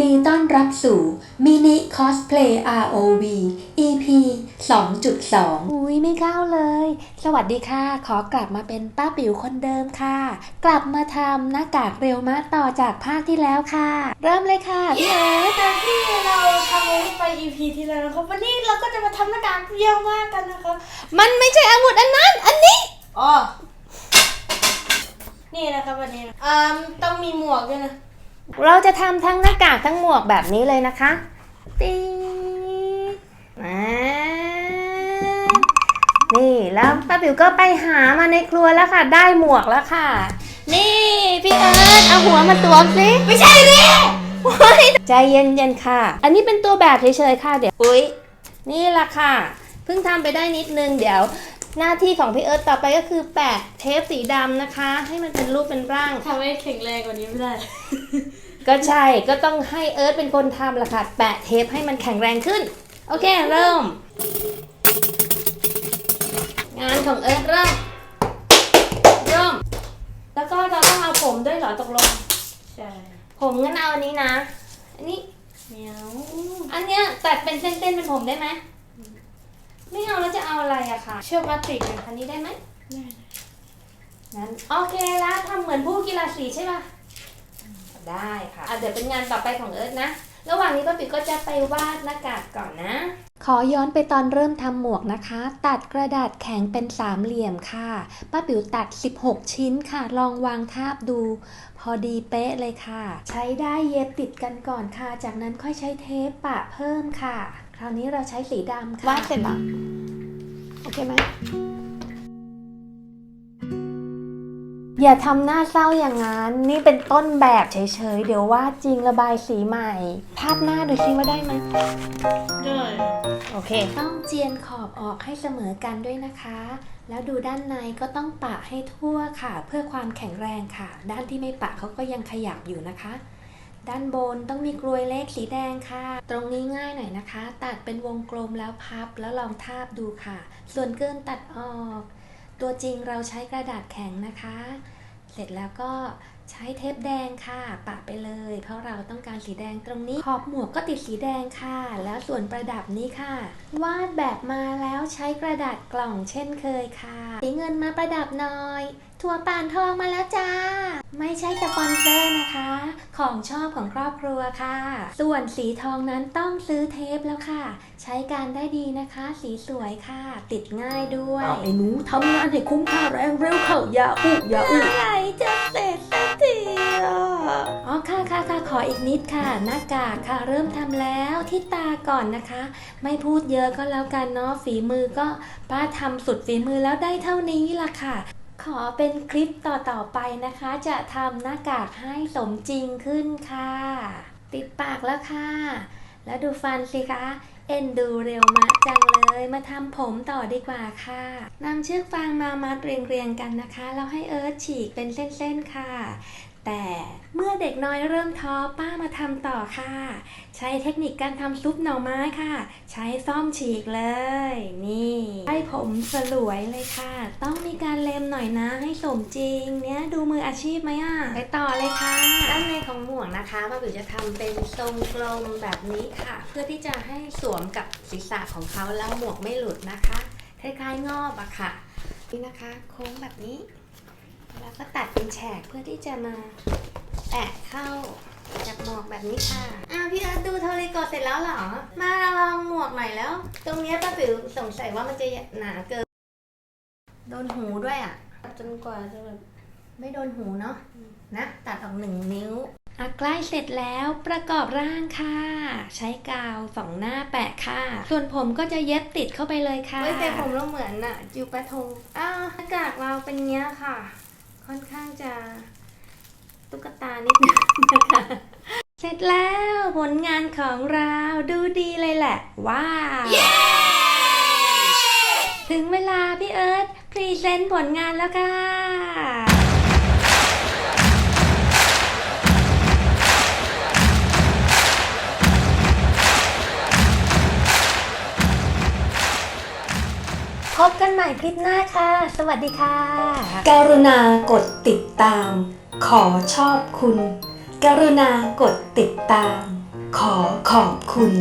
ดีต้อนรับสู่มินิคอสเพลย์ ROV EP 2.2 อุ้ยไม่เข้าเลย สวัสดีค่ะ ขอกลับมาเป็นป้าปิ๋วคนเดิมค่ะ กลับมาทำหน้ากากเรียวมะต่อจากภาคที่แล้วค่ะ เริ่มเลยค่ะพี่เอิร์ธจากที่เราทำไป EP ที่แล้วนะครับวันนี้เราก็จะมาทำหน้ากากเยี่ยมมากกันนะครับมันไม่ใช่อาวุธอันนั้น อันนี้อ๋อนี่นะครับวันนี้อ่าต้องมีหมวกด้วยนะ เราจะทำทั้งหน้ากากทั้งหมวกแบบนี้เลยนะคะตีดอ่านี่แล้วป้าปิ๋วก็ไปหามาในครัวแล้วค่ะ ได้หมวกแล้วค่ะ นี่พี่เอิร์ธเอาหัวมาตัวมสิไม่ใช่ดิใจเย็นๆค่ะ อันนี้เป็นตัวแบบเฉยๆค่ะเดี๋ยวอุ๊ยนี่ละค่ะ เพิ่งทำไปได้นิดนึงเดี๋ยว หน้าที่ของพี่เอิร์ธต่อไปก็คือแปะเทปสีดำนะคะ ให้มันเป็นรูปเป็นร่าง ทำให้แข็งแรงกว่านี้ไม่ได้ ก็ใช่ก็ต้องให้เอิร์ธเป็นคนทำละค่ะแปะเทปให้มันแข็งแรงขึ้น โอเค เริ่ม งานของเอิร์ธเริ่มเริ่ม แล้วก็เราต้องเอาผมด้วยเหรอตกลง ใช่ผมงั้นเอาอันนี้นะ อันนี้เมียว อันเนี้ยตัดเป็นเส้นๆเป็นผมได้ไหม ไม่เอาแล้วจะเอาอะไรอะค่ะ เชือกพลาสติกนะอันนี้ได้ไหมได้งั้นโอเคแล้วทำเหมือนผู้กีฬาสีใช่ป่ะ ได้ค่ะอะ เดี๋ยวเป็นงานต่อไปของเอิร์ธนะ ระหว่างนี้ป้าปิ๋วก็จะไปวาดหน้ากากก่อนนะ ขอย้อนไปตอนเริ่มทำหมวกนะคะ ตัดกระดาษแข็งเป็นสามเหลี่ยมค่ะป้าปิ๋วตัด 16 ชิ้นค่ะ ลองวางทาบดู พอดีเป๊ะเลยค่ะ ใช้ได้เย็บติดกันก่อนค่ะ จากนั้นค่อยใช้เทปปะเพิ่มค่ะ คราวนี้เราใช้สีดำค่ะวาดเสร็จแล้วโอเคไหมอย่าทำหน้าเศร้าอย่างนั้น นี่เป็นต้นแบบเฉยๆ เดี๋ยววาดจริงระบายสีใหม่ ภาพหน้าดูซิว่าได้ไหมได้โอเค ต้องเจียนขอบออกให้เสมอกันด้วยนะคะ แล้วดูด้านในก็ต้องปะให้ทั่วค่ะ เพื่อความแข็งแรงค่ะ ด้านที่ไม่ปะเขาก็ยังขยับอยู่นะคะ ด้านบนต้องมีกลวยเล็กสีแดงค่ะ ตรงนี้ง่ายหน่อยนะคะ ตัดเป็นวงกลมแล้วพับแล้วลองทาบดูค่ะ ส่วนเกินตัดออก ตัวจริงเราใช้กระดาษแข็งนะคะ เสร็จแล้วก็ใช้เทปแดงค่ะปะไปเลย เพราะเราต้องการสีแดงตรงนี้ ขอบหมวกก็ติดสีแดงค่ะ แล้วส่วนประดับนี้ค่ะ วาดแบบมาแล้วใช้กระดาษกล่องเช่นเคยค่ะสีเงินมาประดับหน่อยถั่วป่านทองมาแล้วจ้า ไม่ใช่สปอนเซอร์นะคะ ของชอบของครอบครัวค่ะ ส่วนสีทองนั้นต้องซื้อเทปแล้วค่ะ ใช้การได้ดีนะคะ สีสวยค่ะ ติดง่ายด้วยอ้าวไอ้หนูทำงานให้คุ้มค่าแรงเร็วเข้าอย่าอุอย่าอุไหรจะเสร็จสักทีอะอ๋อค่ะค่ะค่ะขออีกนิดค่ะ หน้ากากค่ะ เริ่มทำแล้วที่ตาก่อนนะคะ ไม่พูดเยอะก็แล้วกันเนาะฝีมือก็ป้าทำสุดฝีมือแล้วได้เท่านี้ล่ะค่ะ ขอเป็นคลิปต่อๆไปนะคะ จะทำหน้ากากให้สมจริงขึ้นค่ะ ติดปากแล้วค่ะ แล้วดูฟันสิคะ เอ็นดูเร็วมากจังเลย มาทำผมต่อดีกว่าค่ะนำเชือกฟางมามัดเรียงๆกันนะคะ แล้วให้เอิร์ธฉีกเป็นเส้นๆค่ะ แต่เมื่อเด็กน้อยเริ่มท้อป้ามาทำต่อค่ะ ใช้เทคนิคการทำซุปหน่อไม้ค่ะ ใช้ซ่อมฉีกเลย นี่ให้ผมสลวยเลยค่ะ ต้องมีการเล็มหน่อยนะให้สมจริง เนี้ยดูมืออาชีพไหมอะไปต่อเลยค่ะด้านในของหมวกนะคะป้าบิวจะทำเป็นทรงกลมแบบนี้ค่ะ เพื่อที่จะให้สวมกับศีรษะของเขาแล้วหมวกไม่หลุดนะคะคล้ายๆงอบอะค่ะนี่นะคะ โค้งแบบนี้ แล้วก็ตัดเป็นแฉกเพื่อที่จะมาแปะเข้าจากหมวกแบบนี้ค่ะ อ้าวพี่เอิร์ธดูโทริโกะเสร็จแล้วเหรอ มาลองหมวกหน่อยแล้ว ตรงเนี้ยป้าปิ๋วสงสัยว่ามันจะหนาเกิน โดนหูด้วยอะ จนกว่าจะแบบไม่โดนหูเนาะ นะ ตัดออกหนึ่งนิ้วอะใกล้เสร็จแล้วประกอบร่างค่ะ ใช้กาวสองหน้าแปะค่ะ ส่วนผมก็จะเย็บติดเข้าไปเลยค่ะ เฮ้ยแต่ผมเราเหมือนน่ะจิวปะทงอ้าวหน้ากากเราเป็นเงี้ยค่ะ ค่อนข้างจะตุ๊กตานิดนึงนะคะ เสร็จแล้วผลงานของเราดูดีเลยแหละ ว้าว ถึงเวลาพี่เอิร์ธพรีเซนต์ผลงานแล้วค่ะ กันใหม่คลิปหน้าค่ะ สวัสดีค่ะ กรุณากดติดตาม ขอชอบคุณ กรุณากดติดตาม ขอขอบคุณ